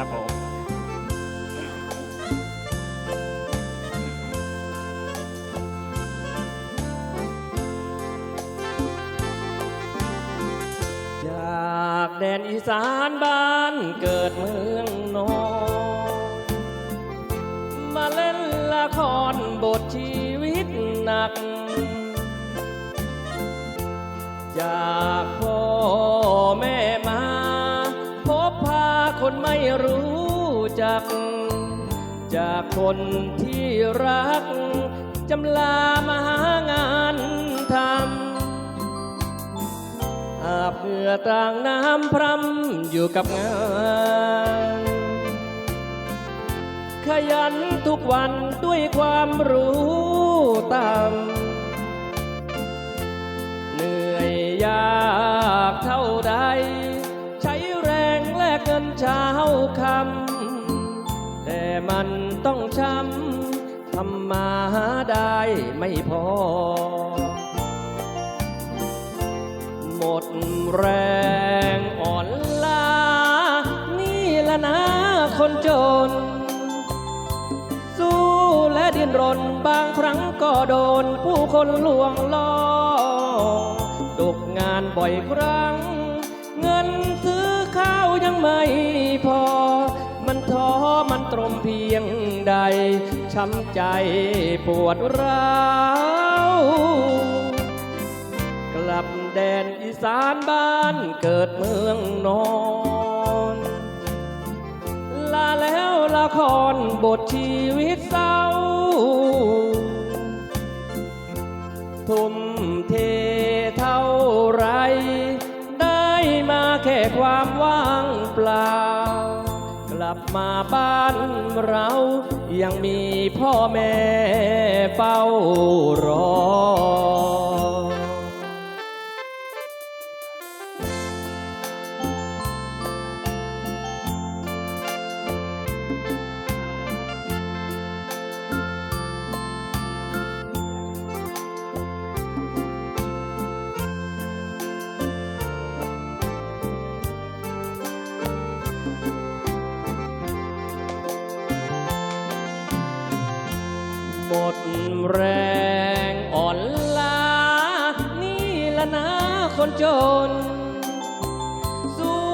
ครับผมจากแดนอีสานบ้านเกิดเมืองนอนมาเล่นละครบทชีวิตหนัก จาก รู้จัก จากคนที่รัก จำลามาหางานทำอาบเหงื่อต่างน้ำพรำอยู่กับงานขยันทุกวันด้วยความรู้ตามเหนื่อยยา คำแต่มันต้องช้ำทำมาหาได้ไม่พอ หมดแรงอ่อนล้านี่ละนะคนจน สู้และดิ้นรนบางครั้งก็โดนผู้คนลวงล่อตกงานบ่อยครั้ง เงินซื้อ ไม่พอ มันท้อมันตรมเพียงใด ช้ำใจปวดร้าวกลับแดนอีสานบ้านเกิดเมืองนอนลาแล้วละครบทชีวิตเศร้าทุ่ม ลับมาบ้านเรา ยังมีพ่อแม่เฝ้ารอ หมดแรงอ่อนล้านี่ละนะคนจน สู้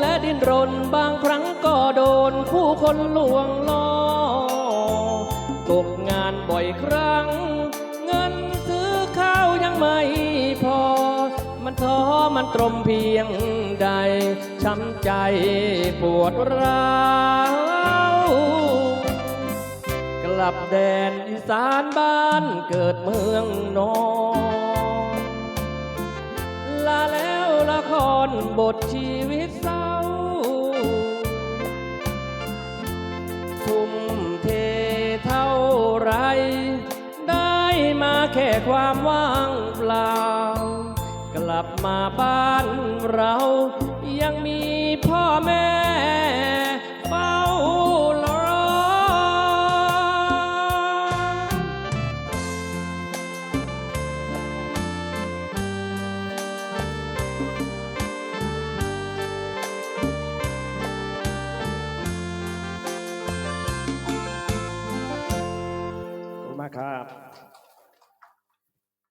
และดิ้นรนบางครั้งก็โดนผู้คนลวงล่อตกงานบ่อยครั้ง เงินซื้อข้าวยังไม่พอ มันท้อมันตรมเพียงใดช้ำใจปวดร้าว แดนอีสานบ้านเกิดเมืองนอนลาแล้วละครบทชีวิตเศร้า ทุ่มเทเท่าไร ได้มาแค่ความว่างเปล่า กลับมาบ้านเรายังมีพ่อแม่